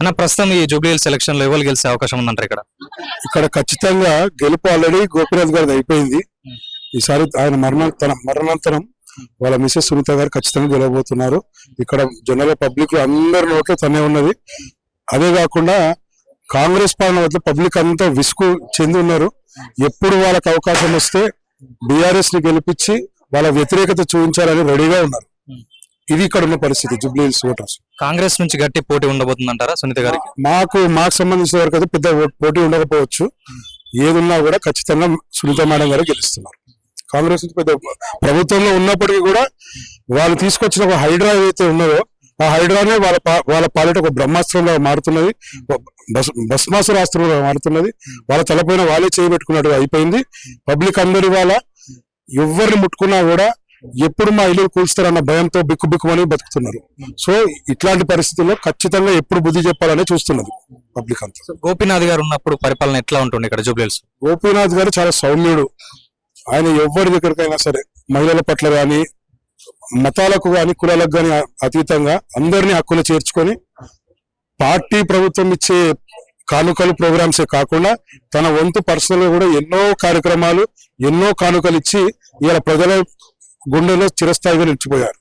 అన్న ప్రస్తుతం ఈ జూబ్లీహిల్స్ సెలక్షన్లో ఎవరు గెలిచే అవకాశం ఉందంటారు ఇక్కడ? ఇక్కడ ఖచ్చితంగా గెలుపు ఆల్రెడీ గోపీనాథ్ గారిది అయిపోయింది. ఈసారి ఆయన మరణ తన మరణాంతరం వాళ్ళ మిసెస్ సునీత గారు ఖచ్చితంగా గెలవబోతున్నారు. ఇక్కడ జనరల్ పబ్లిక్లో అందరి నోట్లో తనే ఉన్నది. అదే కాకుండా కాంగ్రెస్ పాలన వద్ద పబ్లిక్ అంతా విసుగు చెంది ఉన్నారు. ఎప్పుడు వాళ్ళకి అవకాశం వస్తే బీఆర్ఎస్ని గెలిపించి వాళ్ళ వ్యతిరేకత చూపించాలని రెడీగా ఉన్నారు. ఇది ఇక్కడ ఉన్న పరిస్థితి జూబ్లీ హిల్స్ ఓటర్స్ కాంగ్రెస్ నుంచి గట్టి పోటీ ఉండబోతుందంటారా సునీత గారికి? మాకు మాకు సంబంధించిన వరకు అయితే పెద్ద పోటీ ఉండకపోవచ్చు. ఏదున్నా కూడా ఖచ్చితంగా సునీత మేడం గారు గెలుస్తున్నారు. కాంగ్రెస్ నుంచి పెద్ద ప్రభుత్వంలో ఉన్నప్పటికీ కూడా వాళ్ళు తీసుకొచ్చిన ఒక హైడ్రా ఏదైతే ఉన్నదో ఆ హైడ్రానే వాళ్ళ వాళ్ళ పాలిట ఒక బ్రహ్మాస్త్రంగా మారుతున్నది. ఒక భస్- భస్మాసురాస్త్రంగా మారుతున్నది. వాళ్ళ తలపైన వాళ్ళే చేయబెట్టుకున్నట్టు అయిపోయింది. పబ్లిక్ అందరి వాళ్ళ ఎవరిని ముట్టుకున్నా కూడా ఎప్పుడు మా ఇల్లు కూల్స్తారన్న భయంతో బిక్కు బిక్కుమని బతుకుతున్నారు. సో ఇట్లాంటి పరిస్థితుల్లో ఖచ్చితంగా ఎప్పుడు బుద్ధి చెప్పాలని చూస్తున్నది పబ్లిక్ అంతా. గోపీనాథ్ గారు ఉన్నప్పుడు పరిపాలన ఎట్లా ఉంటుంది ఇక్కడ జూబ్లీస్ గోపీనాథ్ గారు చాలా సౌమ్యుడు. ఆయన ఎవరి దగ్గరికైనా సరే మహిళల పట్ల గాని మతాలకు గాని కులాలకు గాని అతీతంగా అందరినీ హక్కులు చేర్చుకొని పార్టీ ప్రభుత్వం ఇచ్చే కానుకలు ప్రోగ్రామ్సే కాకుండా తన వంతు పర్సనల్గా కూడా ఎన్నో కార్యక్రమాలు ఎన్నో కానుకలు ఇచ్చి ఇలా ప్రజల గుండెలో చిరస్థాయిగా నిలిచిపోయారు.